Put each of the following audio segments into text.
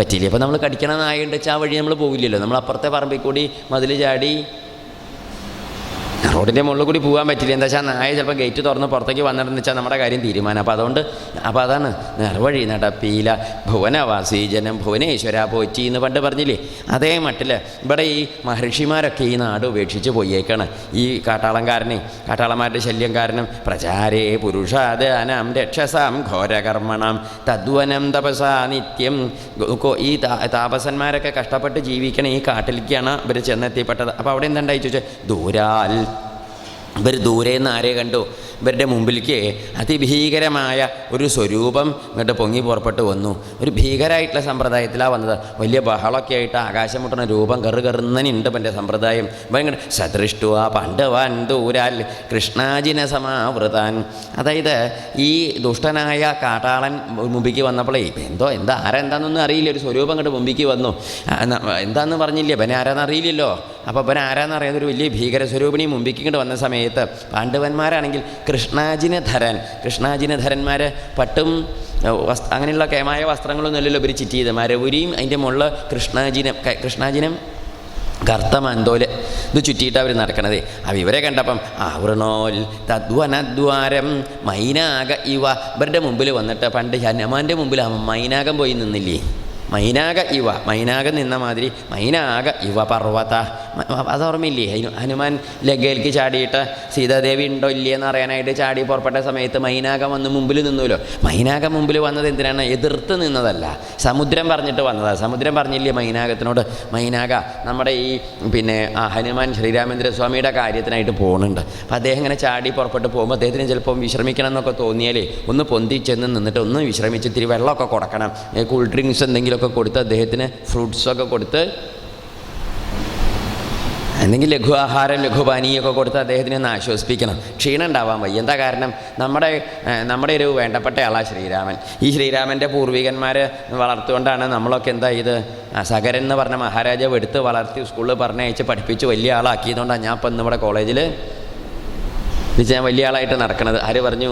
പറ്റില്ല അപ്പോൾ നമ്മൾ കടിക്കണ വെച്ചാൽ ആ വഴി നമ്മൾ പോകില്ലല്ലോ നമ്മൾ അപ്പുറത്തെ പറമ്പിൽ കൂടി മതിൽ ചാടി റോഡിന്റെ മുകളിൽ കൂടി പോകാൻ പറ്റില്ല. എന്താ വെച്ചാൽ നായ ചിലപ്പോൾ ഗേറ്റ് തുറന്ന് പുറത്തേക്ക് വന്നിട്ടെന്ന് വെച്ചാൽ നമ്മുടെ കാര്യം തീരുമാനം. അപ്പോൾ അതുകൊണ്ട് അപ്പോൾ അതാണ് നിറവഴി നടപ്പീല ഭുവനവാസി ജനം ഭുവനേശ്വര പോറ്റി എന്ന് പണ്ട് പറഞ്ഞില്ലേ? അതേ മട്ടിൽ ഇവിടെ ഈ മഹർഷിമാരൊക്കെ ഈ നാട് ഉപേക്ഷിച്ച് പോയേക്കാണ്. ഈ കാട്ടാളംകാരനെ കാട്ടാളന്മാരുടെ ശല്യം കാരണം പ്രചാരേ പുരുഷാദാനം രക്ഷസാം ഘോരകർമ്മണം തദ്വനം തപസാ നിത്യം. ഈ താപസന്മാരൊക്കെ കഷ്ടപ്പെട്ട് ജീവിക്കണ ഈ കാട്ടിലേക്കാണ് ഇവർ ചെന്നെത്തിപ്പെട്ടത്. അപ്പോൾ അവിടെ എന്തുണ്ടായി ചോദിച്ചാൽ ദൂരാൽ ഇവർ ദൂരെ നിന്ന് ആരെ കണ്ടു? ഇവരുടെ മുമ്പിലേക്ക് അതിഭീകരമായ ഒരു സ്വരൂപം ഇങ്ങോട്ട് പൊങ്ങി പുറപ്പെട്ട് വന്നു. ഒരു ഭീകരമായിട്ടുള്ള സമ്പ്രദായത്തിലാണ് വന്നത്. വലിയ ബഹളമൊക്കെ ആയിട്ട് ആകാശം മുട്ടണ രൂപം കറു കറുന്നനുണ്ട് എന്റെ സമ്പ്രദായം. ഭയങ്കര സദൃഷ്ടുവ പണ്ഡവാൻ ദൂരാൽ കൃഷ്ണാജിന സമാവൃതാൻ. അതായത് ഈ ദുഷ്ടനായ കാട്ടാളൻ മുമ്പിക്ക് വന്നപ്പോഴേ എന്തോ എന്താ ആരെന്താണെന്നൊന്നും അറിയില്ല. ഒരു സ്വരൂപം അങ്ങോട്ട് മുമ്പിക്ക് വന്നു. എന്താണെന്ന് പറഞ്ഞില്ല? പിന്നെ ആരാന്ന് അറിയില്ലല്ലോ അപ്പോൾ ഇവൻ ആരാന്ന് അറിയാതെ ഒരു വലിയ ഭീകര സ്വരൂപിണി മുമ്പിക്ക് വന്ന സമയത്ത് പാണ്ഡവന്മാരാണെങ്കിൽ കൃഷ്ണാജിനധരൻ കൃഷ്ണാജിനധരന്മാർ പട്ടും വസ്ത്ര വസ് അങ്ങനെയുള്ള കേമായ വസ്ത്രങ്ങളൊന്നും അല്ലല്ലോ ഇവർ ചിറ്റ് ചെയ്ത് മരവുരിയും അതിന്റെ മുകളിൽ കൃഷ്ണാജിനം കൃഷ്ണാജിനം കറുത്ത ഇത് ചുറ്റിയിട്ട് അവർ നടക്കണത്. അവ ഇവരെ കണ്ടപ്പം ആവൃണോൽ തദ്വനദ്വാരം മൈനാക ഇവ ഇവരുടെ മുമ്പിൽ വന്നിട്ട് പണ്ട് ഹനുമാന്റെ മുമ്പിൽ മൈനാകം പോയി നിന്നില്ലേ? മൈനാക ഇവ മൈനാക നിന്ന മാതിരി മൈനാക ഇവ പർവത. അത് ഓർമ്മയില്ലേ? ഹനു- ഹനുമാൻ ലഗയിലേക്ക് ചാടിയിട്ട് സീതാദേവി ഉണ്ടോ ഇല്ലേ എന്ന് അറിയാനായിട്ട് ചാടി പുറപ്പെട്ട സമയത്ത് മൈനാക വന്ന് മുമ്പിൽ നിന്നുല്ലോ മൈനാക മുമ്പിൽ വന്നത് എന്തിനാണ്? എതിർത്ത് നിന്നതല്ല. സമുദ്രം പറഞ്ഞിട്ട് വന്നതാണ് സമുദ്രം പറഞ്ഞില്ലേ മൈനാകത്തിനോട്? മൈനാക നമ്മുടെ ഈ പിന്നെ ഹനുമാൻ ശ്രീരാമേന്ദ്ര സ്വാമിയുടെ കാര്യത്തിനായിട്ട് പോകുന്നുണ്ട് അപ്പം അദ്ദേഹം ഇങ്ങനെ ചാടി പുറപ്പെട്ട് പോകുമ്പോൾ അദ്ദേഹത്തിന് ചിലപ്പോൾ വിശ്രമിക്കണം എന്നൊക്കെ തോന്നിയാലേ ഒന്ന് പൊന്തി ചെന്ന് നിന്നിട്ട് ഒന്ന് വിശ്രമിച്ച് ഇത്തിരി വെള്ളമൊക്കെ കൊടുക്കണം. കൂൾ ഡ്രിങ്ക്സ് എന്തെങ്കിലുമൊക്കെ കൊടുത്ത് അദ്ദേഹത്തിന് ഫ്രൂട്ട്സൊക്കെ കൊടുത്ത് അല്ലെങ്കിൽ ലഘു ആഹാരം ലഘുപാനീയമൊക്കെ കൊടുത്ത് അദ്ദേഹത്തിനെ ഒന്ന് ആശ്വസിപ്പിക്കണം. ക്ഷീണം ഉണ്ടാവാൻ വയ്യ. എന്താ കാരണം? നമ്മുടെ നമ്മുടെ ഒരു വേണ്ടപ്പെട്ട ആളാണ് ശ്രീരാമൻ. ഈ ശ്രീരാമന്റെ പൂർവികന്മാർ വളർത്തുകൊണ്ടാണ് നമ്മളൊക്കെ എന്താ ആ, സകരൻ എന്ന് പറഞ്ഞ മഹാരാജാവ് എടുത്ത് വളർത്തി സ്കൂളിൽ പറഞ്ഞയച്ച് പഠിപ്പിച്ച് വലിയ ആളാക്കിയതുകൊണ്ടാണ് ഞാൻ ഇപ്പം നമ്മുടെ കോളേജിൽ ഞാൻ വലിയ ആളായിട്ട് നടക്കണത്. ആര് പറഞ്ഞു?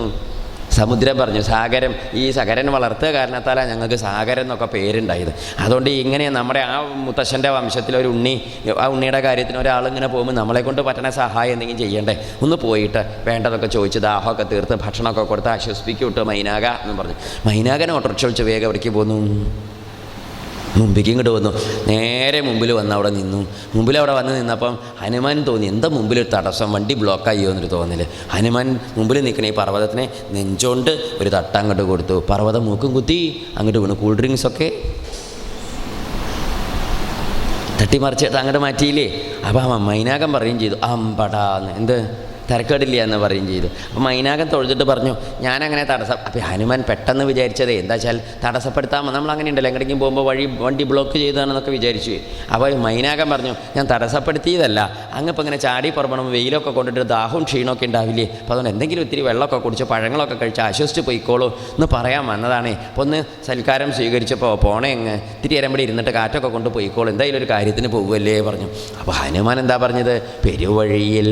സമുദ്രം പറഞ്ഞു സാഗരം ഈ സകരൻ വളർത്തുക കാരണത്താലാണ് ഞങ്ങൾക്ക് സാഗരം എന്നൊക്കെ പേരുണ്ടായത്. അതുകൊണ്ട് ഇങ്ങനെ നമ്മുടെ ആ മുത്തശ്ശന്റെ വംശത്തിൽ ഒരു ഉണ്ണി ആ ഉണ്ണിയുടെ കാര്യത്തിന് ഒരാൾ ഇങ്ങനെ പോകുമ്പോൾ നമ്മളെ കൊണ്ട് പറ്റണ സഹായം എന്തെങ്കിലും ചെയ്യണ്ടേ? ഒന്ന് പോയിട്ട് വേണ്ടതൊക്കെ ചോദിച്ച് ദാഹമൊക്കെ തീർത്ത് ഭക്ഷണമൊക്കെ കൊടുത്ത് ആശ്വസിപ്പിക്കൂട്ട് മൈനാക എന്ന് പറഞ്ഞു. മൈനാകനെ ഓട്ടോറിക്ഷ വിളിച്ച് വേഗം അവിടേക്ക് പോന്നു. മുമ്പിലേക്ക് ഇങ്ങോട്ട് വന്നു. നേരെ മുമ്പിൽ വന്ന് അവിടെ നിന്നു. മുമ്പിൽ അവിടെ വന്ന് നിന്നപ്പം ഹനുമാൻ തോന്നി. എന്താ മുമ്പിൽ ഒരു തടസ്സം? വണ്ടി ബ്ലോക്കായോ എന്നൊരു തോന്നില്ല ഹനുമാൻ മുമ്പിൽ നിൽക്കണ ഈ പർവതത്തിനെ നെഞ്ചോണ്ട് ഒരു തട്ട അങ്ങോട്ട് കൊടുത്തു. പർവതം മൂക്കും കുത്തി അങ്ങോട്ട് വീണു. കൂൾ ഡ്രിങ്ക്സൊക്കെ തട്ടിമറിച്ച് അങ്ങോട്ട് മാറ്റിയില്ലേ? അപ്പം മൈനാകം പറയുകയും ചെയ്തു. അമ്പടാന്ന്. എന്ത്? തിരക്കേടില്ല എന്ന് പറയും ചെയ്തു. അപ്പം മൈനാകം തൊഴുതിട്ട് പറഞ്ഞു ഞാനങ്ങനെ തടസ്സം അപ്പം ഹനുമാൻ പെട്ടെന്ന് വിചാരിച്ചതേ എന്താ വെച്ചാൽ തടസ്സപ്പെടുത്താമോ നമ്മൾ അങ്ങനെ ഉണ്ടല്ലോ എങ്ങോട്ടെങ്കിലും പോകുമ്പോൾ വഴി വണ്ടി ബ്ലോക്ക് ചെയ്താണെന്നൊക്കെ വിചാരിച്ചു. അപ്പോൾ മൈനാകം പറഞ്ഞു ഞാൻ തടസ്സപ്പെടുത്തിയതല്ല. അങ്ങ് ഇപ്പം ഇങ്ങനെ ചാടി പുറപ്പെടണം വെയിലൊക്കെ കൊണ്ടിട്ട് ദാഹവും ക്ഷീണമൊക്കെ ഉണ്ടാവില്ലേ? അപ്പോൾ അതുകൊണ്ട് എന്തെങ്കിലും ഇത്തിരി വെള്ളമൊക്കെ കുടിച്ച് പഴങ്ങളൊക്കെ കഴിച്ച് ആശ്വസിച്ച് പോയിക്കോളൂ എന്ന് പറയാൻ വന്നതാണേ. അപ്പോൾ ഒന്ന് സൽക്കാരം സ്വീകരിച്ചപ്പോൾ പോണേ അങ്ങ്. ഇത്തിരി നേരം ഇരുന്നിട്ട് കാറ്റൊക്കെ കൊണ്ട് പോയിക്കോളൂ. എന്തായാലും ഒരു കാര്യത്തിന് പോകുമല്ലേ പറഞ്ഞു. അപ്പോൾ ഹനുമാൻ എന്താ പറഞ്ഞത്? പെരുവഴിയിൽ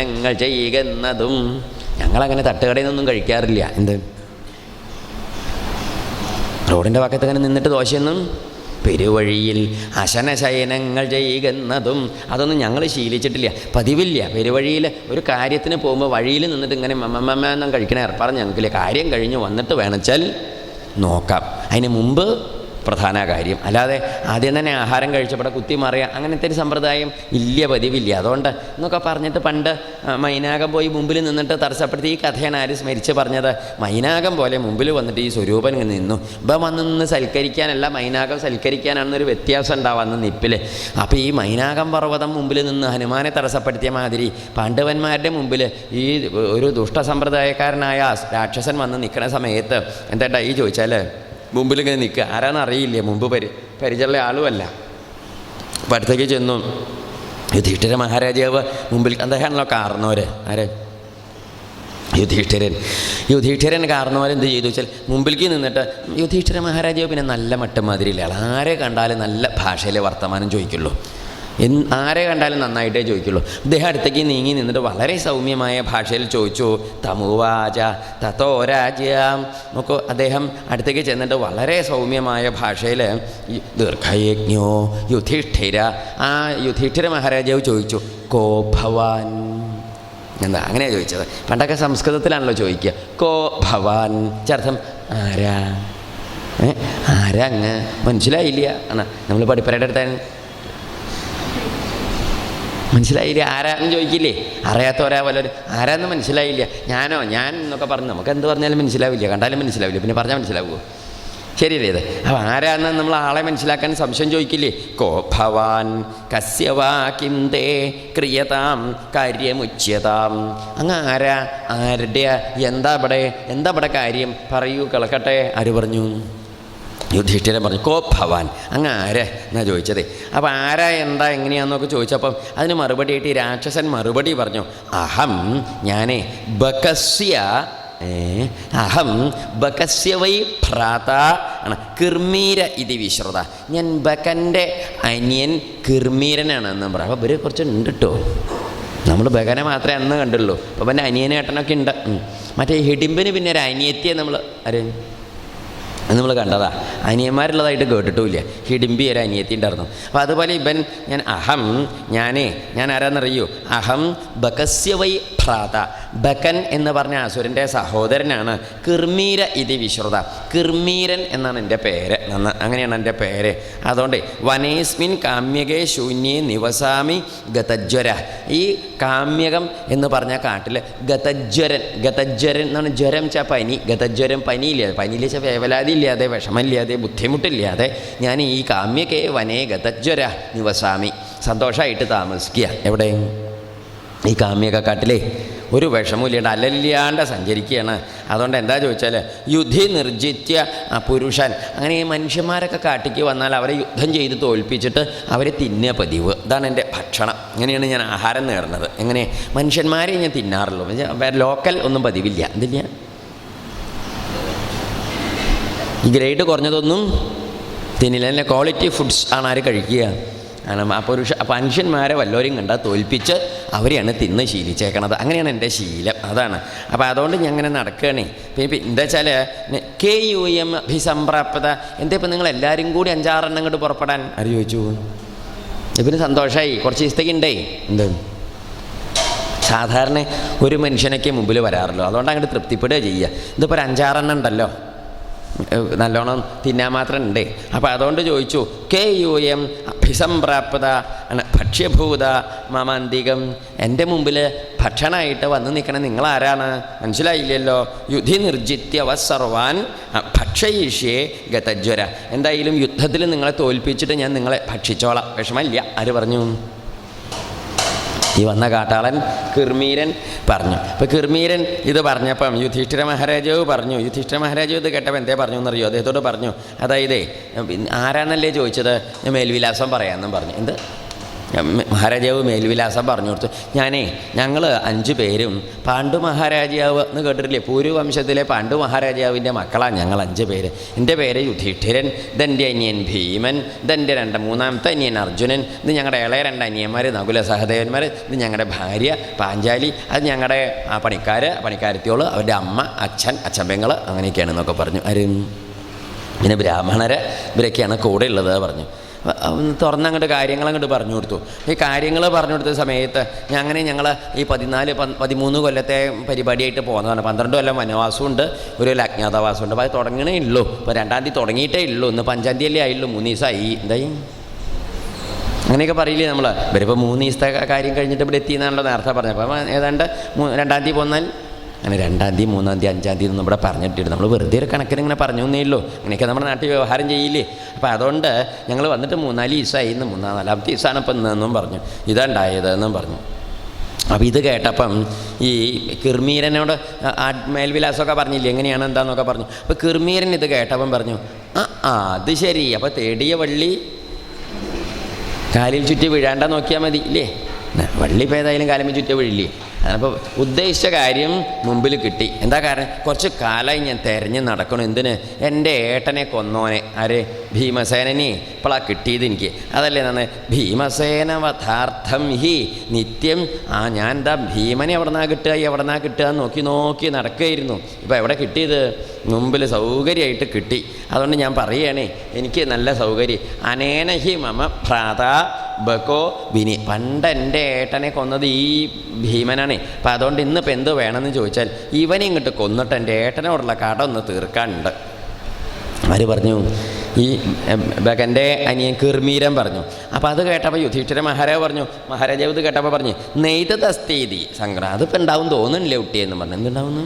അശനശയനങ്ങൾ ചെയ്യുന്നതും ഞങ്ങളങ്ങനെ തട്ടുകടയിൽ നിന്നൊന്നും കഴിക്കാറില്ല. എന്ത്? റോഡിന്റെ പക്കത്ത് അങ്ങനെ നിന്നിട്ട് ദോശയൊന്നും? പെരുവഴിയിൽ അശനശയനങ്ങൾ ചെയ്യുന്നതും അതൊന്നും ഞങ്ങൾ ശീലിച്ചിട്ടില്ല. പതിവില്ല. പെരുവഴിയിൽ ഒരു കാര്യത്തിന് പോകുമ്പോൾ വഴിയിൽ നിന്നിട്ട് ഇങ്ങനെ മമ്മമ്മ കഴിക്കണ ഏർപ്പാട് ഞങ്ങൾക്കില്ല. കാര്യം കഴിഞ്ഞ് വന്നിട്ട് വേണച്ചാൽ നോക്കാം. അതിന് മുമ്പ് പ്രധാന കാര്യം. അല്ലാതെ ആദ്യം തന്നെ ആഹാരം കഴിച്ചപ്പോൾ കുത്തി മാറിയ അങ്ങനത്തെ ഒരു സമ്പ്രദായം ഇല്ല പതിവില്ല. അതുകൊണ്ട് എന്നൊക്കെ പറഞ്ഞിട്ട് പണ്ട് മൈനാകം പോയി മുമ്പിൽ നിന്നിട്ട് തടസ്സപ്പെടുത്തി ഈ കഥയാണ് ആര് സ്മരിച്ച് പറഞ്ഞത്. മൈനാകം പോലെ മുമ്പിൽ വന്നിട്ട് ഈ സ്വരൂപൻ നിന്നു. ഇപ്പം വന്ന് നിന്ന് സൽക്കരിക്കാനല്ല മൈനാകം സൽക്കരിക്കാനാണെന്നൊരു വ്യത്യാസം ഉണ്ടാവാന്ന് നിപ്പിൽ അപ്പോൾ ഈ മൈനാകം പർവതം മുമ്പിൽ നിന്ന് ഹനുമാനെ തടസ്സപ്പെടുത്തിയ മാതിരി പാണ്ഡവന്മാരുടെ മുമ്പിൽ ഈ ഒരു ദുഷ്ടസമ്പ്രദായക്കാരനായ രാക്ഷസൻ വന്ന് നിൽക്കുന്ന സമയത്ത് എന്താ ഈ ചോദിച്ചാൽ മുമ്പിൽ ഇങ്ങനെ നിൽക്കുക. ആരാണെന്ന് അറിയില്ല മുമ്പ് പരി പരിചയമുള്ള ആളുമല്ല. അപ്പം അടുത്തേക്ക് ചെന്നു. യുധിഷ്ഠിര മഹാരാജാവ് മുമ്പിൽ അദ്ദേഹമാണല്ലോ കാർന്നോര്. ആരെ? യുധിഷ്ഠിരൻ. യുധിഷ്ഠിരൻ കാരണവർ എന്ത് ചെയ്തു വെച്ചാൽ മുമ്പിലേക്ക് നിന്നിട്ട് യുധിഷ്ഠിര മഹാരാജാവ് പിന്നെ നല്ല മട്ടുമാതിരിയില്ല. ആരെ കണ്ടാലും നല്ല ഭാഷയിലെ വർത്തമാനം ചോദിക്കുള്ളൂ. ആരെ കണ്ടാലും നന്നായിട്ടേ ചോദിക്കുള്ളൂ. അദ്ദേഹം അടുത്തേക്ക് നീങ്ങി നിന്നിട്ട് വളരെ സൗമ്യമായ ഭാഷയിൽ ചോദിച്ചു തമുവാച തത്തോ രാജ്യം. നോക്കു അദ്ദേഹം അടുത്തേക്ക് ചെന്നിട്ട് വളരെ സൗമ്യമായ ഭാഷയിൽ ദീർഘയജ്ഞോ യുധിഷ്ഠിര ആ യുധിഷ്ഠിര മഹാരാജാവ് ചോദിച്ചു കോ ഭവാൻ? എന്താ അങ്ങനെയാണ് ചോദിച്ചത്? പണ്ടൊക്കെ സംസ്കൃതത്തിലാണല്ലോ ചോദിക്കുക കോ ഭവാൻ? ചർത്ഥം ആരാ? ആരാ അങ്ങ്? മനസ്സിലായില്ല. എന്നാ നമ്മൾ പഠിപ്പരയുടെ അടുത്താണ് മനസ്സിലായില്ല? ആരാന്ന് ചോദിക്കില്ലേ? അറിയാത്തവരാ വല്ലവരും ആരാന്ന് മനസ്സിലായില്ല? ഞാനോ? ഞാൻ എന്നൊക്കെ പറഞ്ഞു നമുക്ക് എന്ത് പറഞ്ഞാലും മനസ്സിലാവില്ല. കണ്ടാലും മനസ്സിലാവില്ല. പിന്നെ പറഞ്ഞാൽ മനസ്സിലാവുമോ ശരിയല്ലേ ഇത്? അപ്പോൾ ആരാന്ന് നമ്മൾ ആളെ മനസ്സിലാക്കാൻ സംശയം ചോദിക്കില്ലേ? കോ ഭവാൻ കസ്യവാ കിന്തേ ക്രിയതാം കാര്യമുച്യതാം. അങ്ങ് ആരാ? ആരുടെ എന്താ ഇവിടെ എന്താ ഇവിടെ കാര്യം? പറയൂ കിളക്കട്ടെ ആര് പറഞ്ഞു? യുധിഷ്ഠിരൻ പറഞ്ഞു കോ ഭവാൻ അങ്ങ് ആരാ? എന്നാ ചോദിച്ചത്. അപ്പോൾ ആരാ എന്താ എങ്ങനെയാണെന്നൊക്കെ ചോദിച്ചപ്പം അതിന് മറുപടിയായിട്ട് ഈ രാക്ഷസൻ മറുപടി പറഞ്ഞു അഹം ഞാനേ ബകസ്യ അഹം ബകസ്യ വൈ ഭ്രാത ആണ് കിർമീര ഇതി വിശ്രുത. ഞാൻ ബകന്റെ അനിയൻ കിർമീരനാണ് എന്ന് പറയാം അപ്പോൾ ഇവർ കുറച്ച് ഉണ്ട് കേട്ടോ നമ്മൾ ബകനെ മാത്രമേ അന്ന് കണ്ടുള്ളൂ. അപ്പോൾ പിന്നെ അനിയനേട്ടനൊക്കെ ഉണ്ട്. മറ്റേ ഹിഡിമ്പിന് പിന്നെ ഒരു അനിയത്തിയെ നമ്മൾ ആര്? അത് നമ്മൾ കണ്ടതാ. അനിയന്മാരുള്ളതായിട്ട് കേട്ടിട്ടുമില്ല. ഹിഡിമ്പി ഒരു അനിയത്തി ഉണ്ടായിരുന്നു അപ്പോൾ അതുപോലെ ഇവൻ ഞാൻ അഹം ഞാനേ ഞാൻ ആരാന്നറിയൂ? അഹം ബകസ്യ വൈ ഭ്രാത. ബക്കൻ എന്ന് പറഞ്ഞ അസുരന്റെ സഹോദരനാണ് കിർമീര ഇതി വിശ്രുത. കിർമീരൻ എന്നാണ് എന്റെ പേര്. നന്ന് അങ്ങനെയാണ് എന്റെ പേര്. അതുകൊണ്ട് വനേസ്മിൻ കാമ്യകേ ശൂന്യേ നിവസാമി ഗതജ്വര. ഈ കാമ്യകം എന്ന് പറഞ്ഞ കാട്ടിൽ ഗതജ്വരൻ ഗതജ്വരൻ എന്നാണ് ജ്വരം ച പനി. ഗതജ്വരം പനിയില്ലാതെ പനിയില്ല വെച്ചാൽ വേവലാതി ഇല്ലാതെ വിഷമമില്ലാതെ ബുദ്ധിമുട്ടില്ലാതെ ഞാൻ ഈ കാമ്യകേ വനേ ഗതജ്വര നിവസാമി. സന്തോഷമായിട്ട് താമസിക്കുക. എവിടെ ഈ കാമ്യൊക്കെ കാട്ടിലേ ഒരു വിഷമമില്ലാണ്ട് അല്ലല്ലാണ്ട് സഞ്ചരിക്കുകയാണ്. അതുകൊണ്ട് എന്താ ചോദിച്ചാൽ യുദ്ധി നിർജിത്യ പുരുഷൻ. അങ്ങനെ ഈ മനുഷ്യന്മാരൊക്കെ കാട്ടിക്ക് വന്നാൽ അവരെ യുദ്ധം ചെയ്ത് തോൽപ്പിച്ചിട്ട് അവരെ തിന്നുക പതിവ്. ഇതാണ് എന്റെ ഭക്ഷണം. ഇങ്ങനെയാണ് ഞാൻ ആഹാരം നേടുന്നത്. എങ്ങനെ? മനുഷ്യന്മാരെ ഞാൻ തിന്നാറുള്ളൂ. ലോക്കൽ ഒന്നും പതിവില്ല. എന്തില്ല? ഈ ഗ്രേഡ് കുറഞ്ഞതൊന്നും തിന്നില്ല. എന്റെ ക്വാളിറ്റി ഫുഡ്സ് ആണ് ആര് കഴിക്കുക? പുരുഷ ആ മനുഷ്യന്മാരെ വല്ലവരും കണ്ടാൽ തോൽപ്പിച്ച് അവരെയാണ് തിന്ന് ശീലിച്ചേക്കണത്. അങ്ങനെയാണ് എന്റെ ശീലം. അതാണ്. അപ്പോൾ അതുകൊണ്ട് ഞാൻ അങ്ങനെ നടക്കുകയാണേ പിന്നെ എന്താ വെച്ചാൽ കെ യു എം അഭിസംപ്രാപ്യത എന്താ ഇപ്പം നിങ്ങൾ എല്ലാവരും കൂടി അഞ്ചാറെണ്ണം ഇങ്ങോട്ട് പുറപ്പെടാൻ? ആര് ചോദിച്ചു? ഇപ്പം സന്തോഷമായി കുറച്ച് ദിവസത്തേക്ക് ഉണ്ടേ എന്ത്? സാധാരണ ഒരു മനുഷ്യനൊക്കെ മുമ്പിൽ വരാറുള്ളൂ അതുകൊണ്ട് അങ്ങോട്ട് തൃപ്തിപ്പെടുക ചെയ്യുക ഇതിപ്പോൾ ഒരു അഞ്ചാറെണ്ണം ഉണ്ടല്ലോ നല്ലോണം തിന്നാൻ മാത്രം ഉണ്ട് അപ്പോൾ അതുകൊണ്ട് ചോദിച്ചു കെ യു എം അഭിസംപ്രാപ്ത ഭക്ഷ്യഭൂത മമാന്തികം. എന്റെ മുമ്പിൽ ഭക്ഷണമായിട്ട് വന്ന് നിൽക്കണ നിങ്ങളാരാണ്? മനസ്സിലായില്ലല്ലോ. യുധി നിർജിത്യവ സർവാൻ ഭക്ഷയിഷ്യേ ഗതജ്വര. എന്തായാലും യുദ്ധത്തിൽ നിങ്ങളെ തോൽപ്പിച്ചിട്ട് ഞാൻ നിങ്ങളെ ഭക്ഷിച്ചോളാം. വിഷമമില്ല. ആര് പറഞ്ഞു? ഈ വന്ന കാട്ടാളൻ കിർമീരൻ പറഞ്ഞു. അപ്പോൾ കിർമീരൻ ഇത് പറഞ്ഞപ്പം യുധിഷ്ഠിര മഹാരാജാവ് പറഞ്ഞു. യുധിഷ്ഠിര മഹാരാജാവ് ഇത് കേട്ടപ്പോൾ എന്തേ പറഞ്ഞു എന്നറിയോ? അദ്ദേഹത്തോട് പറഞ്ഞു അതായത് ആരാന്നല്ലേ ചോദിച്ചത്? മേൽവിലാസം പറയാമെന്നും പറഞ്ഞു. എന്ത്? മഹാരാജാവ് മേൽവിലാസം പറഞ്ഞു കൊടുത്തു. ഞാനേ ഞങ്ങൾ അഞ്ച് പേരും പാണ്ഡു മഹാരാജാവ് എന്ന് കേട്ടിട്ടില്ലേ? പൂർവംശത്തിലെ പാണ്ഡു മഹാരാജാവിന്റെ മക്കളാണ് ഞങ്ങൾ അഞ്ച് പേര്. എന്റെ പേര് യുധിഷ്ഠിരൻ ഇതെന്റെ അനിയൻ ഭീമൻ ഇതെന്റെ രണ്ട് മൂന്നാമത്തെ അനിയൻ അർജുനൻ ഇത് ഞങ്ങളുടെ ഇളയ രണ്ട് അനിയന്മാർ നകുല സഹദേവന്മാർ ഇത് ഞങ്ങളുടെ ഭാര്യ പാഞ്ചാലി അത് ഞങ്ങളുടെ ആ പണിക്കാർ പണിക്കാരത്തിയോൾ അവരുടെ അമ്മ അച്ഛൻ അച്ഛമ്പങ്ങൾ അങ്ങനെയൊക്കെയാണെന്നൊക്കെ പറഞ്ഞു. ആരും? പിന്നെ ബ്രാഹ്മണരെ ഇവരൊക്കെയാണ് കൂടെ ഉള്ളത് പറഞ്ഞു. തുറന്നങ്ങോട്ട് കാര്യങ്ങൾ അങ്ങോട്ട് പറഞ്ഞു കൊടുത്തു. ഈ കാര്യങ്ങൾ പറഞ്ഞു കൊടുത്ത സമയത്ത് അങ്ങനെ ഞങ്ങൾ ഈ പതിനാല് പതിമൂന്ന് കൊല്ലത്തെ പരിപാടിയായിട്ട് പോകുന്നതാണ് പന്ത്രണ്ട് കൊല്ലം വനവാസമുണ്ട് ഒരു അജ്ഞാതവാസമുണ്ട് അപ്പോൾ അത് തുടങ്ങണേ ഉള്ളൂ. ഇപ്പോൾ രണ്ടാം തീയതി തുടങ്ങിയിട്ടേ ഉള്ളൂ. ഇന്ന് പഞ്ചാം തീയതി ആയുള്ളൂ. മൂന്ന് ദിവസമായി എന്തായി? അങ്ങനെയൊക്കെ പറയില്ലേ നമ്മൾ ഇവരിപ്പോൾ മൂന്ന് ദിവസത്തെ കാര്യം കഴിഞ്ഞിട്ട് ഇവിടെ എത്തി എന്നാണല്ലോ നേരത്തെ പറഞ്ഞത്. അപ്പം ഏതാണ്ട് രണ്ടാം തീയതി പോന്നാൽ അങ്ങനെ രണ്ടാം തീയതി മൂന്നാം തീയതി അഞ്ചാം തീയതി ഇവിടെ പറഞ്ഞിട്ടില്ല. നമ്മൾ വെറുതെ ഒരു കണക്കിന് ഇങ്ങനെ പറഞ്ഞു എന്നേ ഉള്ളൂ. അങ്ങനെയൊക്കെ നമ്മുടെ നാട്ടിൽ വ്യവഹാരം ചെയ്യില്ലേ? അപ്പോൾ അതുകൊണ്ട് ഞങ്ങൾ വന്നിട്ട് മൂന്നാൽ ദിവസമായി ഇന്ന് മൂന്നാം നാലാമത്തെ ദിവസമാണ് ഇപ്പം ഇന്നെന്നും പറഞ്ഞു. ഇതുണ്ടായത് എന്നും പറഞ്ഞു. അപ്പോൾ ഇത് കേട്ടപ്പം ഈ കിർമീരനോട് മേൽവിലാസമൊക്കെ പറഞ്ഞില്ലേ? എങ്ങനെയാണ് എന്താണെന്നൊക്കെ പറഞ്ഞു. അപ്പോൾ കിർമീരൻ ഇത് കേട്ടപ്പം പറഞ്ഞു ആ ആ അത് ശരി. അപ്പോൾ തേടിയ വള്ളി കാലിൽ ചുറ്റി വീഴാണ്ട നോക്കിയാൽ മതി ഇല്ലേ? വള്ളി ഇപ്പോൾ ഏതായാലും കാലിൽ ചുറ്റി വീഴില്ലേ? അപ്പോൾ ഉദ്ദേശിച്ച കാര്യം മുമ്പിൽ കിട്ടി. എന്താ കാരണം? കുറച്ച് കാലമായി ഞാൻ തിരഞ്ഞ് നടക്കണം. എന്തിന്? എന്റെ ഏട്ടനെ കൊന്നോനെ. ആര്? ഭീമസേനനെ. ഇപ്പോളാ കിട്ടിയത് എനിക്ക്. അതല്ലേ നന്ന്? ഭീമസേന വഥാർത്ഥം ഹി നിത്യം. ആ ഞാൻ എന്താ ഭീമനെ എവിടെ നിന്നാ കിട്ടുക? എവിടെ നിന്നാ കിട്ടുക നോക്കി നോക്കി നടക്കുകയായിരുന്നു. ഇപ്പോൾ എവിടെ കിട്ടിയത്? മുമ്പിൽ സൗകര്യമായിട്ട് കിട്ടി. അതുകൊണ്ട് ഞാൻ പറയുകയാണേ എനിക്ക് നല്ല സൗകര്യം. അനേനഹി മമ ഭ്രാത ബക്കോ ബിനി. പണ്ട് എന്റെ ഏട്ടനെ കൊന്നത് ഈ ഭീമനാണ്. അപ്പം അതുകൊണ്ട് ഇന്നിപ്പോൾ എന്ത് വേണമെന്ന് ചോദിച്ചാൽ ഇവനെ ഇങ്ങോട്ട് കൊന്നിട്ട് എന്റെ ഏട്ടനോടുള്ള കട ഒന്ന് തീർക്കാനുണ്ട്. അവർ പറഞ്ഞു ഈ ബകന്റെ അനിയൻ കിർമീരൻ പറഞ്ഞു. അപ്പോൾ അത് കേട്ടപ്പോൾ യുധിഷ്ഠിര മഹാരാജ് പറഞ്ഞു മഹാരാജാവ് ഇത് കേട്ടപ്പോൾ പറഞ്ഞു നെയ്ത് തസ്തീതി. സംഗ്രഹം അതിപ്പോൾ ഉണ്ടാവും തോന്നുന്നില്ലേ കുട്ടിയെന്ന് പറഞ്ഞു. എന്തുണ്ടാവുന്നു?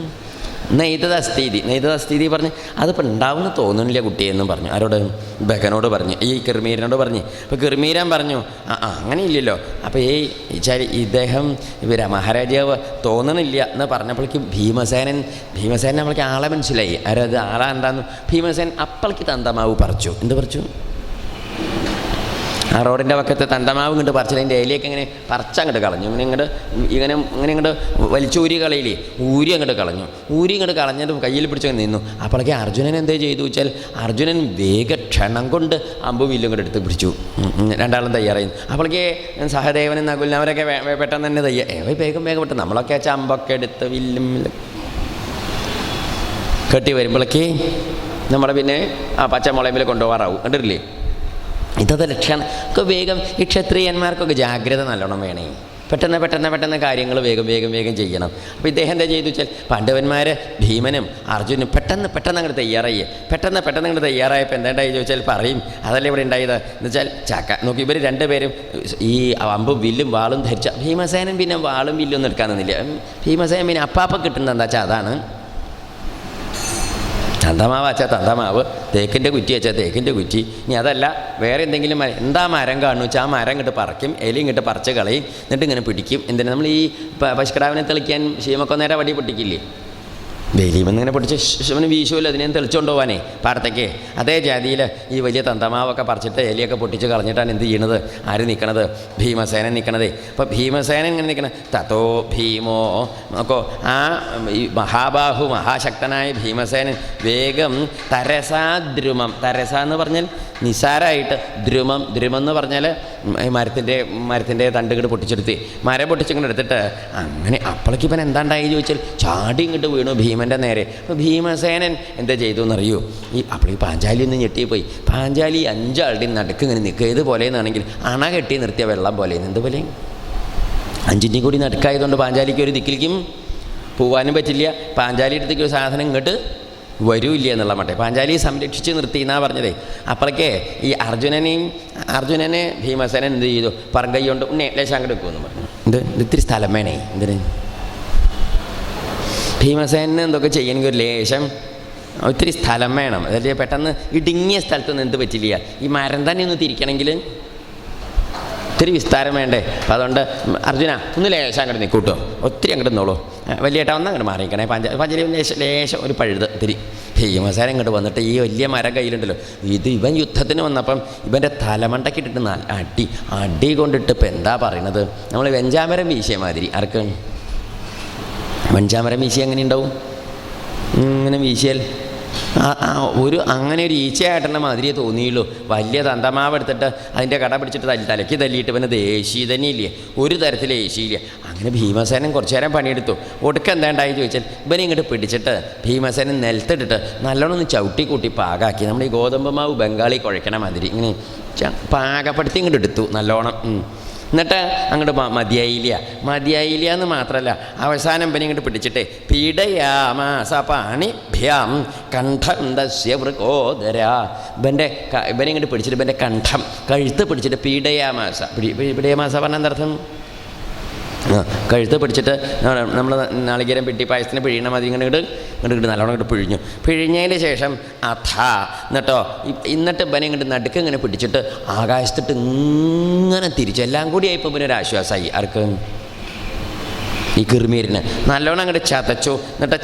നെയ്തത് അസ്ഥീതി നെയ്തത് അസ്ഥീതി പറഞ്ഞ് അതിപ്പോൾ ഉണ്ടാവുമെന്ന് തോന്നുന്നില്ല കുട്ടിയെന്നും പറഞ്ഞു. ആരോട്? ബകനോട് പറഞ്ഞു. ഈ കിർമീരനോട് പറഞ്ഞു. അപ്പോൾ കിർമീരൻ പറഞ്ഞു ആ ആ, അങ്ങനെ ഇല്ലല്ലോ. അപ്പോൾ ഈ ചാരി ഇദ്ദേഹം ഇവരാ മഹാരാജാവ് തോന്നണില്ല എന്ന് പറഞ്ഞപ്പോഴേക്ക് ഭീമസേനൻ ഭീമസേനൻ നമ്മൾക്ക് ആളെ മനസ്സിലായി. ആരത് ആളാ എന്താന്ന്. ഭീമസേൻ അപ്പളേക്ക് തന്തമാവ് പറിച്ചു. എന്ത് പറിച്ചു? ആ റോഡിന്റെ പക്കത്ത് തണ്ടമാവ് ഇങ്ങോട്ട് പറിച്ചിട്ട് അതിന്റെ ഇലയൊക്കെ ഇങ്ങനെ പറിച്ചങ്ങോട്ട് കളഞ്ഞു. ഇങ്ങനെ ഇങ്ങോട്ട് ഇങ്ങനെ ഇങ്ങനെ ഇങ്ങോട്ട് വലിച്ചൂരി കളയില്ലേ? ഊരി അങ്ങോട്ട് കളഞ്ഞു. ഊരി ഇങ്ങോട്ട് കളഞ്ഞിട്ട് കയ്യിൽ പിടിച്ച് നിന്നു. അപ്പോഴേക്ക് അർജുനൻ എന്തേ ചെയ്തു വെച്ചാൽ അർജുനൻ വേഗ ക്ഷണം കൊണ്ട് അമ്പും വില്ലും കൂടെ എടുത്ത് പിടിച്ചു. രണ്ടാളും തയ്യാറായി. അപ്പോഴേക്ക് സഹദേവനും നകുലിനും അവരൊക്കെ പെട്ടെന്ന് തന്നെ തയ്യാ. ഏവ വേഗം വേഗം പെട്ടെന്ന്. നമ്മളൊക്കെ വെച്ചാൽ അമ്പൊക്കെ എടുത്ത് വില്ലും കെട്ടി വരുമ്പോഴേക്ക് നമ്മുടെ പിന്നെ ആ പച്ച പച്ചമുളമ്പിൽ കൊണ്ടുപോകാറാവും. കണ്ടിട്ടില്ലേ? ഇതൊക്കെ ലക്ഷണം ഒക്കെ വേഗം ഈ ക്ഷത്രിയന്മാർക്കൊക്കെ ജാഗ്രത നല്ലോണം വേണേ. പെട്ടെന്ന് പെട്ടെന്ന് പെട്ടെന്ന് കാര്യങ്ങൾ വേഗം വേഗം വേഗം ചെയ്യണം. അപ്പോൾ ഇദ്ദേഹം എന്താ ചെയ്തു വെച്ചാൽ പാണ്ഡവന്മാർ ഭീമനും അർജുനും പെട്ടെന്ന് പെട്ടെന്ന് അങ്ങോട്ട് തയ്യാറായി. പെട്ടെന്ന് പെട്ടെന്ന് അങ്ങോട്ട് തയ്യാറായപ്പോൾ എന്താണ്ടായി ചോദിച്ചാൽ പറയും. അതല്ലേ ഇവിടെ ഉണ്ടായത്? എന്ന് വെച്ചാൽ ചാക്ക നോക്കി ഇവർ രണ്ടുപേരും ഈ അമ്പും വില്ലും വാളും ധരിച്ച ഭീമസേനൻ പിന്നെ വാളും വില്ലും ഒന്നും എടുക്കാൻ നിന്നില്ല. ഭീമസേനൻ പിന്നെ അപ്പാപ്പ കിട്ടുന്നത് എന്താ വെച്ചാൽ അതാണ് തന്തമാവ് അച്ഛാ തന്തമാവ് തേക്കിന്റെ കുറ്റി വെച്ചാൽ തേക്കിന്റെ കുറ്റി. ഇനി അതല്ല വേറെ എന്തെങ്കിലും എന്താ മരം കാണുന്നു വെച്ചാൽ ആ മരം ഇങ്ങോട്ട് പറിക്കും എലി ഇങ്ങോട്ട് പറിച്ച് കളയും എന്നിട്ട് ഇങ്ങനെ പിടിക്കും. എന്തിനാ നമ്മൾ ഈ പശുക്കടാവിനെ തെളിക്കാൻ തെളിക്കാൻ നേരെ വടി പൊട്ടിക്കില്ലേ? വേലിമെന്നിങ്ങനെ പൊടിച്ച് ശിവന് വീശുമല്ലോ അതിനെ തെളിച്ചുകൊണ്ട് പോകാനേ പാടത്തേക്ക്. അതേ ജാതിയിൽ ഈ വലിയ തന്തമാവൊക്കെ പറിച്ചിട്ട് എലിയൊക്കെ പൊട്ടിച്ച് കളഞ്ഞിട്ടാണ് എന്ത് ചെയ്യണത്? ആര് നിൽക്കണത് ഭീമസേനൻ നിൽക്കണതേ അപ്പോൾ ഭീമസേനൻ ഇങ്ങനെ നിൽക്കണം തത്തോ ഭീമോ. നോക്കോ ആ ഈ മഹാബാഹു മഹാശക്തനായ ഭീമസേനൻ വേഗം തരസാദ്രുമം തരസ എന്ന് പറഞ്ഞാൽ നിസാരമായിട്ട് ദ്രുമം ദ്രുമം എന്ന് പറഞ്ഞാൽ മരത്തിന്റെ മരത്തിന്റെ തണ്ടുകിട്ട് പൊട്ടിച്ചെടുത്ത് മരം പൊട്ടിച്ചിങ്ങനെ എടുത്തിട്ട് അങ്ങനെ അപ്പോഴേക്ക് ഇവൻ എന്താണ്ടായി ചോദിച്ചാൽ ചാടി ഇങ്ങോട്ട് വീണു ഭീമന്റെ നേരെ. അപ്പോൾ ഭീമസേനൻ എന്താ ചെയ്തു എന്നറിയൂ ഈ അപ്പോൾ ഈ പാഞ്ചാലി ഒന്ന് ഞെട്ടിപ്പോയി. പാഞ്ചാലി അഞ്ചാളുടെ നടുക്ക് ഇങ്ങനെ നിൽക്കുക ഏതുപോലെ എന്നാണെങ്കിൽ അണ കെട്ടി നിർത്തിയ വെള്ളം പോലെ? എന്തുപോലെ അഞ്ചിന്റെയും കൂടി നടുക്കായതുകൊണ്ട് പാഞ്ചാലിക്ക് ഒരു ദിക്കിലേക്കും പോവാനും പറ്റില്ല. പാഞ്ചാലി എടുത്തേക്ക് ഒരു സാധനം ഇങ്ങോട്ട് വരൂല്ല എന്നുള്ള മട്ടെ. പാഞ്ചാലി സംരക്ഷിച്ച് നിർത്തി എന്നാ പറഞ്ഞതേ. അപ്പോഴേക്കേ ഈ അർജുനനെയും അർജുനനെ ഭീമസേനൻ എന്ത് ചെയ്തു? പറങ്കൈ കൊണ്ട് ഉണ്ണേ ലേശം അങ്ങോട്ട് വെക്കുമെന്ന് പറഞ്ഞു. ഇത് ഇത്തിരി സ്ഥലം വേണേ. എന്തിന്? ഭീമസേനന് എന്തൊക്കെ ചെയ്യണമെങ്കിൽ ഒരു ലേശം ഒത്തിരി സ്ഥലം വേണം. അതല്ലേ പെട്ടെന്ന് ഇടുങ്ങിയ സ്ഥലത്തൊന്നും എന്ത് പറ്റില്ല. ഈ മരം തന്നെ ഒന്ന് തിരിക്കണമെങ്കിൽ ഒത്തിരി വിസ്താരം വേണ്ടേ. അപ്പം അതുകൊണ്ട് അർജുന ഒന്ന് ലേശം അങ്ങോട്ട് നിൽക്കൂട്ടോ. ഒത്തിരി അങ്ങോട്ട് നിന്നോളൂ. വലിയേട്ടാ ഒന്ന് അങ്ങോട്ട് മാറിക്കണേ പഞ്ച പഞ്ചരി ലേശം ലേശം ഒരു പഴുത് തിരി ഭീമസേന ഇങ്ങോട്ട് വന്നിട്ട് ഈ വലിയ മരം കയ്യിലുണ്ടല്ലോ. ഇത് ഇവൻ യുദ്ധത്തിന് വന്നപ്പം ഇവന്റെ തലമണ്ടക്കിട്ടിട്ട് നല്ല അടി അടി കൊണ്ടിട്ട് ഇപ്പം എന്താ പറയണത്? നമ്മൾ വെഞ്ചാമരം വീശിയ മാതിരി. ആർക്ക്? വെഞ്ചാമരം വീശി എങ്ങനെ ഉണ്ടാവും ഇങ്ങനെ വീശിയാൽ ഒരു അങ്ങനെ ഒരു ഈച്ചയായിട്ടുള്ള മാതിരിയേ തോന്നിയുള്ളൂ. വലിയ തന്തമാവ് എടുത്തിട്ട് അതിന്റെ കട പിടിച്ചിട്ട് തല്ലി തലയ്ക്ക് തല്ലിയിട്ട് പിന്നെ ദേശീ തന്നെ ഇല്ലേ? ഒരു തരത്തിൽ ഏശിയില്ല അങ്ങനെ ഭീമസേനൻ കുറച്ചു നേരം പണിയെടുത്തു. ഒടുക്കം എന്താ ഉണ്ടായി ചോദിച്ചാൽ ഇവനെ ഇങ്ങോട്ട് പിടിച്ചിട്ട് ഭീമസേനൻ നിലത്തിട്ടിട്ട് നല്ലോണം ഒന്ന് ചവിട്ടി കൂട്ടി പാകാക്കി. നമ്മുടെ ഈ ഗോതമ്പ് മാവ് ബംഗാളി കുഴക്കണ മാതിരി. ഇങ്ങനെ പാകപ്പെടുത്തി ഇങ്ങോട്ട് എടുത്തു നല്ലോണം. എന്നിട്ട് അങ്ങോട്ട് മതിയായില്ല മതിയായില്ല. എന്ന് മാത്രമല്ല അവസാനം പിന്നെ ഇങ്ങോട്ട് പിടിച്ചിട്ട് പീഡയാമാസ കണ്ഠം ദസ്യ മൃഗോദര ഇവന്റെ ഇവനെ ഇങ്ങോട്ട് പിടിച്ചിട്ട് ഇവന്റെ കണ്ഠം കഴുത്ത് പിടിച്ചിട്ട് പീഡയാമാസ പിടി പീഡയാമാസ പറഞ്ഞ എന്തർത്ഥം കഴുത്ത് പിടിച്ചിട്ട് നമ്മൾ നാളികേരം പെട്ടി പായസത്തിന് പിഴിയണ മതി ഇങ്ങനെ ഇങ്ങോട്ട് ഇങ്ങോട്ട് ഇങ്ങോട്ട് നല്ലോണം ഇങ്ങോട്ട് പിഴിഞ്ഞു. പിഴിഞ്ഞതിന് ശേഷം അഥ എന്നിട്ടോ ഇന്നിട്ട് ഇവനെ ഇങ്ങോട്ട് നടുക്ക് ഇങ്ങനെ പിടിച്ചിട്ട് ആകാശത്തിട്ട് ഇങ്ങനെ തിരിച്ചു. എല്ലാം കൂടി ആയപ്പോൾ പിന്നെ ഒരു ആശ്വാസമായി ആർക്ക്? ഈ കിർമീരിന്. നല്ലോണം അങ്ങോട്ട് ചതച്ചു. എന്നിട്ട്